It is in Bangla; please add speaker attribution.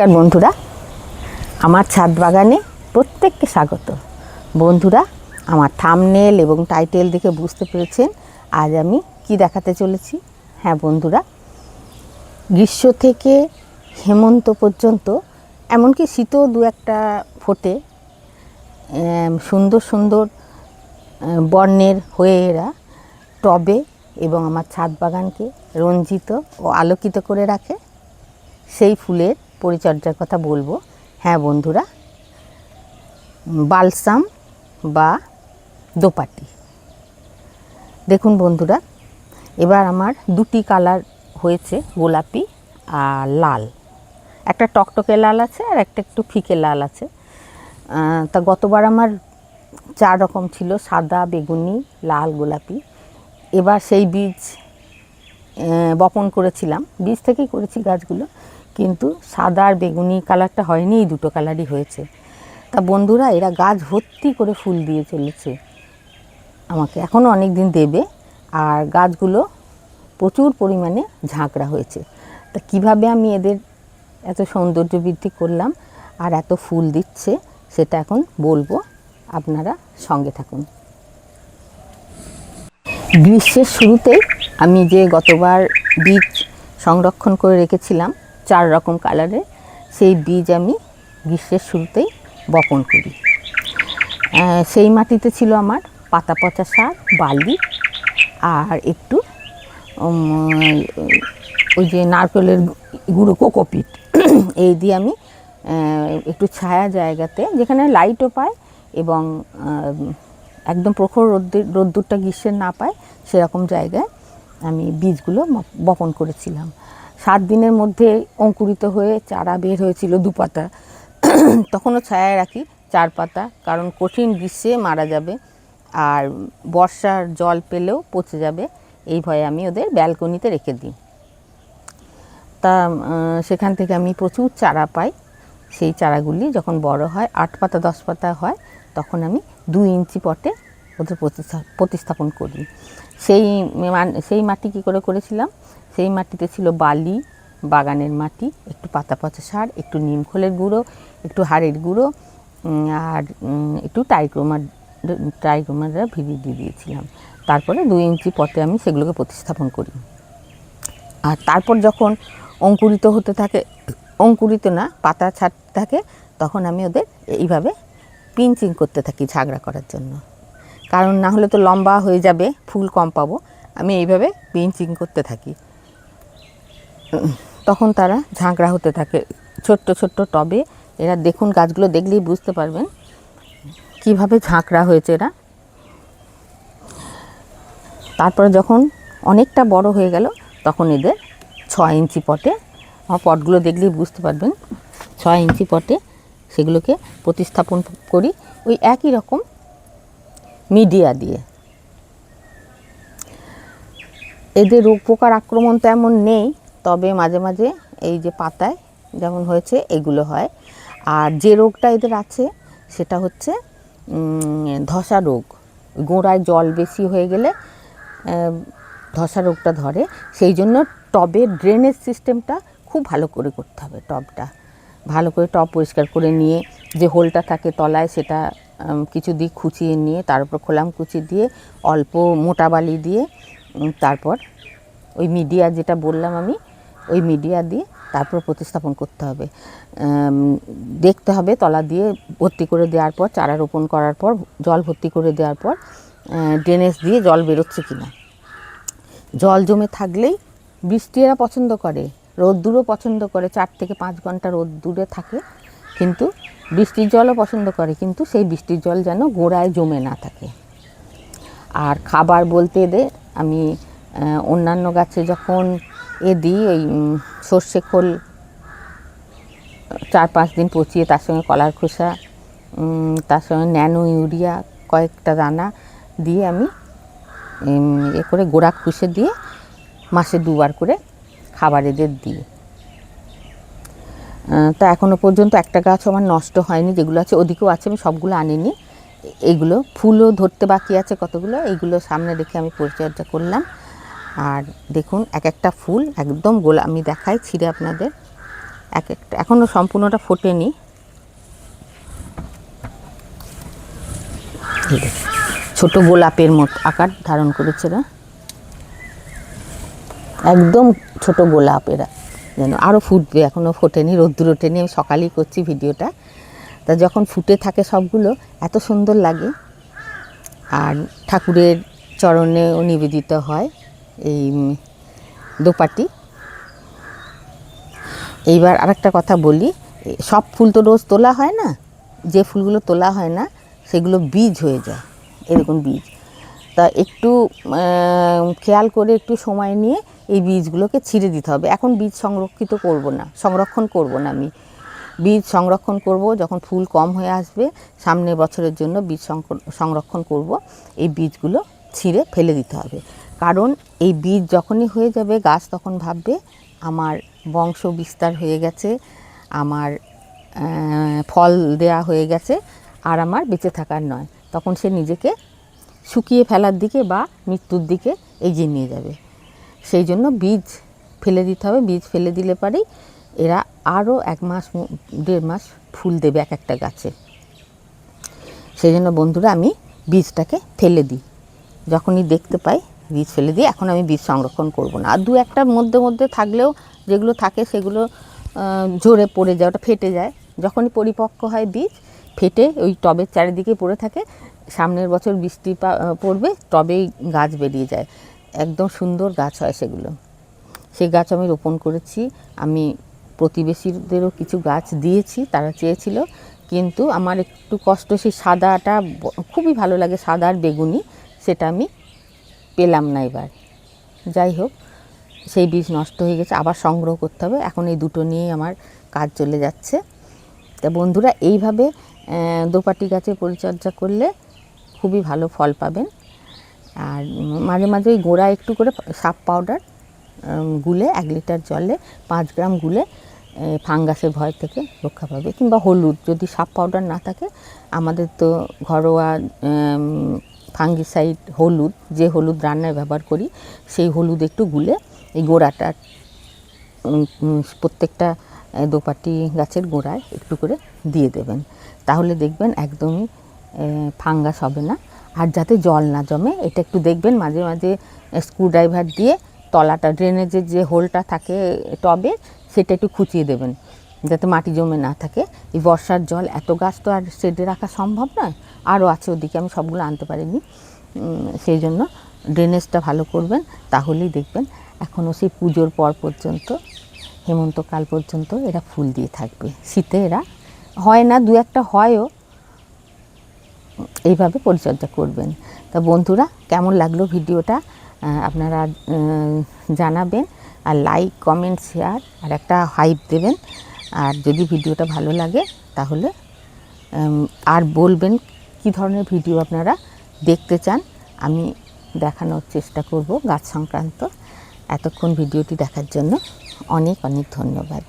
Speaker 1: নমস্কার বন্ধুরা, আমার ছাদ বাগানে প্রত্যেককে স্বাগত। বন্ধুরা, আমার থামনেল এবং টাইটেল দেখে বুঝতে পেরেছেন আজ আমি কি দেখাতে চলেছি। হ্যাঁ বন্ধুরা, গ্রীষ্ম থেকে হেমন্ত পর্যন্ত, এমনকি শীতও দু একটা ফোটে সুন্দর সুন্দর বর্ণের হয়ে এরা টবে এবং আমার ছাদ বাগানকে রঞ্জিত ও আলোকিত করে রাখে। সেই ফুলের পরিচর্যার কথা বলব। হ্যাঁ বন্ধুরা, বালসাম বা দোপাটি। দেখুন বন্ধুরা, এবার আমার দুটি কালার হয়েছে, গোলাপি আর লাল। একটা টকটকে লাল আছে আর একটা একটু ফিকে লাল আছে। তা গতবার আমার চার রকম ছিল, সাদা, বেগুনি, লাল, গোলাপি। এবার সেই বীজ বপন করেছিলাম। বীজ থেকেই করেছি গাছগুলো। কিন্তু সাদা আর বেগুনি কালারটা হয়নি, এই দুটো কালারই হয়েছে। তা বন্ধুরা, এরা গাছ ভর্তি করে ফুল দিয়ে চলেছে। আমাকে এখনও অনেক দিন দেবে, আর গাছগুলো প্রচুর পরিমাণে ঝাঁকড়া হয়েছে। তা কীভাবে আমি এদের এত সৌন্দর্য বৃদ্ধি করলাম আর এত ফুল দিচ্ছে, সেটা এখন বলব আপনারা সঙ্গে থাকুন। গ্রীষ্মের শুরুতেই আমি যে গতবার বীজ সংরক্ষণ করে রেখেছিলাম চার রকম কালারের সেই বীজ আমি গ্রীষ্মের শুরুতেই বপন করি। সেই মাটিতে ছিল আমার পাতা পচা সার বালি আর একটু ওই যে নারকেলের গুঁড়ো কোকোপিট। এই দিয়ে আমি একটু ছায়া জায়গাতে, যেখানে লাইটও পায় এবং একদম প্রখর রোদ্দুর, রোদ্দুরটা গ্রীষ্মের না পায়, সেরকম জায়গায় আমি বীজগুলো বপন করেছিলাম। দিনের মধ্যে অঙ্কুরিত হয়ে চারা বের হয়েছিল দু পাতা। তখনও ছায়ায় রাখি চার পাতা, কারণ কঠিন গ্রীষ্মে মারা যাবে আর বর্ষার জল পেলেও পচে যাবে। এই ভয়ে আমি ওদের ব্যালকনিতে রেখে দিই। তা সেখান থেকে আমি প্রচুর চারা পাই। সেই চারাগুলি যখন বড় হয়, আট পাতা, দশ পাতা হয়, তখন আমি দুই ইঞ্চি পটে ওদের প্রতিস্থা- প্রতিস্থাপন করি। সেই সেই মাটি কী করে করেছিলাম? সেই মাটিতে ছিল বালি, বাগানের মাটি, একটু পাতা পচা সার, একটু নিমখোলের গুঁড়ো, একটু হাড়ের গুঁড়ো আর একটু টাইক্রোমার, টাইক্রোমাররা ভিড়ি দিয়ে দিয়েছিলাম। তারপরে দুই ইঞ্চি পথে আমি সেগুলোকে প্রতিস্থাপন করি। আর তারপর যখন অঙ্কুরিত হতে থাকে, অঙ্কুরিত না, পাতা ছাড়তে থাকে, তখন আমি ওদের এইভাবে পিঞ্চিং করতে থাকি ঝাগড়া করার জন্য। কারণ না হলে তো লম্বা হয়ে যাবে, ফুল কম পাবো। আমি এইভাবে পিঞ্চিং করতে থাকি। তখন তারা ঝাঁকড়া হতে থাকে। ছোট্ট ছোট্ট টবে। এরা দেখুন, গাছগুলো দেখলেই বুঝতে পারবেন কীভাবে ঝাঁকড়া হয়েছে এরা। তারপরে যখন অনেকটা বড় হয়ে গেল, তখন এদের ছয় ইঞ্চি পটে আমার পটগুলো দেখলেই বুঝতে পারবেন, ছয় ইঞ্চি পটে সেগুলোকে প্রতিস্থাপন করি ওই একই রকম মিডিয়া দিয়ে। এদের রোগ পোকার আক্রমণ তো এমন নেই তবে মাঝে মাঝে এই যে পাতায় যেমন হয়েছে এগুলো হয়। আর যে রোগটা এদের আছে, সেটা হচ্ছে ধসা রোগ। গোড়ায় জল বেশি হয়ে গেলে ধসা রোগটা ধরে। সেই জন্য টবের ড্রেনেজ সিস্টেমটা খুব ভালো করে করতে হবে টবটা। ভালো করে টব পরিষ্কার করে নিয়ে, যে হোলটা থাকে তলায় সেটা কিছু দিক খুঁচিয়ে নিয়ে, তার উপর খোলাম কুচি দিয়ে, অল্প মোটা বালি দিয়ে তারপর ওই মিডিয়া যেটা বললাম আমি ওই মিডিয়া দিয়ে তারপর প্রতিস্থাপন করতে হবে। দেখতে হবে, তলা দিয়ে ভর্তি করে দেওয়ার পর, চারা রোপণ করার পর, জল ভর্তি করে দেওয়ার পর ড্রেনেজ দিয়ে জল বেরোচ্ছে কি না জল জমে থাকলেই বৃষ্টি এরা পছন্দ করে, রোদ্দুরও পছন্দ করে, চার থেকে পাঁচ ঘণ্টা রোদ্দুরে থাকে। কিন্তু বৃষ্টির জলও পছন্দ করে, কিন্তু সেই বৃষ্টির জল যেন গোড়ায় জমে না থাকে। আর খাবার বলতে এদের আমি অন্যান্য গাছে যখন এ দিই উম, সর্ষে খোল চার পাঁচ দিন পচিয়ে তার সঙ্গে কলার খোসা তার সঙ্গে ন্যানো ইউরিয়া কয়েকটা দানা দিয়ে আমি এ করে গোড়া খুশে দিয়ে মাসে দুবার করে খাবার এদের দিই তা এখনও পর্যন্ত একটা গাছ আমার নষ্ট হয়নি যেগুলো আছে ওদিকেও আছে আমি সবগুলো আনিনি। এইগুলো ফুলও ধরতে বাকি আছে কতগুলো এইগুলো সামনে রেখে আমি পরিচর্যা করলাম। আর দেখুন, এক একটা ফুল একদম গোলা আমি দেখাই ছিঁড়ে আপনাদের। এক একটা এখনও সম্পূর্ণটা ফোটেনি। ছোট গোলাপের মতো আকার ধারণ করেছে না একদম ছোট গোলাপ এরা যেন। আরও ফুটবে এখনও ফোটেনি, রোদ্দুর ওঠেনি, আমি সকালেই করছি ভিডিওটা। তা যখন ফুটে থাকে সবগুলো, এত সুন্দর লাগে। আর ঠাকুরের চরণেও নিবেদিত হয়। এই দোপাটি। এইবার আরেকটা কথা বলি সব ফুল তো রোজ তোলা হয় না, যে ফুলগুলো তোলা হয় না, সেগুলো বীজ হয়ে যায় এরকম বীজ। তা একটু খেয়াল করে একটু সময় নিয়ে এই বীজগুলোকে ছিঁড়ে দিতে হবে। এখন বীজ সংরক্ষিত করব না, সংরক্ষণ করব না আমি। বীজ সংরক্ষণ করব, যখন ফুল কম হয়ে আসবে সামনের বছরের জন্য বীজ সংরক্ষণ করব, এই বীজগুলো ছিঁড়ে ফেলে দিতে হবে। কারণ এই বীজ যখনই হয়ে যাবে, গাছ তখন ভাববে, আমার বংশ বিস্তার হয়ে গেছে, আমার ফল দেয়া হয়ে গেছে, আর আমার বেঁচে থাকার নয়। তখন সে নিজেকে শুকিয়ে ফেলার দিকে বা মৃত্যুর দিকে এগিয়ে নিয়ে যাবে। সেই জন্য বীজ ফেলে দিতে হবে। বীজ ফেলে দিলে পরেই এরা আরও এক মাস, দেড় মাস ফুল দেবে এক একটা গাছে। সেই জন্য বন্ধুরা, আমি বীজটাকে ফেলে দিই। যখনই দেখতে পাই বীজ ফেলে দিই এখন আমি বীজ সংরক্ষণ করব না। আর দু একটার মধ্যে মধ্যে থাকলেও যেগুলো থাকে সেগুলো ঝরে পড়ে যায়, ওটা ফেটে যায়। যখনই পরিপক্ক হয় বীজ, ফেটে ওই টবের চারিদিকে পড়ে থাকে। সামনের বছর বৃষ্টি পড়বে, টবেই গাছ বেরিয়ে যায়। একদম সুন্দর গাছ হয় সেগুলো। সেই গাছ আমি রোপণ করেছি। আমি প্রতিবেশীদেরও কিছু গাছ দিয়েছি, তারা চেয়েছিল। কিন্তু আমার একটু কষ্ট, সেই সাদাটা খুবই ভালো লাগে সাদা আর বেগুনি, সেটা আমি পেলাম না এবার। যাই হোক, সেই বীজ নষ্ট হয়ে গেছে, আবার সংগ্রহ করতে হবে। এখন এই দুটো নিয়েই আমার কাজ চলে যাচ্ছে। তা বন্ধুরা, এইভাবে দোপাটি গাছের পরিচর্যা করলে খুবই ভালো ফল পাবেন। আর মাঝে মাঝে ওই গোড়া একটু করে সাপ পাউডার গুলে, এক লিটার জলে পাঁচ গ্রাম গুলে ফাঙ্গাসের ভয় থেকে রক্ষা পাবে। কিংবা হলুদ, যদি সাপ পাউডার না থাকে, আমাদের তো ঘরোয়া ফাঙ্গিসাইড, হলুদ, যে হলুদ রান্নায় ব্যবহার করি, সেই হলুদ একটু গুলে এই গোড়াটা প্রত্যেকটা দোপাটি গাছের গোড়ায় একটু করে দিয়ে দেবেন। তাহলে দেখবেন একদমই ফাঙ্গাস হবে না। আর যাতে জল না জমে, এটা একটু দেখবেন মাঝে মাঝে স্ক্রুড্রাইভার দিয়ে তলাটা, ড্রেনেজের যে হোলটা থাকে টবে, সেটা একটু খুঁচিয়ে দেবেন। যাতে মাটি জমে না থাকে। এই বর্ষার জল এত গাছ তো আর শেডে রাখা সম্ভব নয়। আরও আছে ওদিকে, আমি সবগুলো আনতে পারিনি। সেই জন্য ড্রেনেজটা ভালো করবেন, তাহলেই দেখবেন এখনও সেই পুজোর পর পর্যন্ত, হেমন্তকাল পর্যন্ত এরা ফুল দিয়ে থাকবে। শীতে এরা হয় না, দু একটা হয়ও। এইভাবে পরিচর্যা করবেন। তা বন্ধুরা, কেমন লাগল ভিডিওটা? আপনারা জানাবেন। আর লাইক কমেন্ট শেয়ার আর একটা হাইপ দেবেন। আর যদি ভিডিওটা ভালো লাগে, তাহলে আর বলবেন কি ধরনের ভিডিও আপনারা দেখতে চান, আমি দেখানোর চেষ্টা করব গাছ সংক্রান্ত। এতক্ষণ ভিডিওটি দেখার জন্য অনেক অনেক ধন্যবাদ।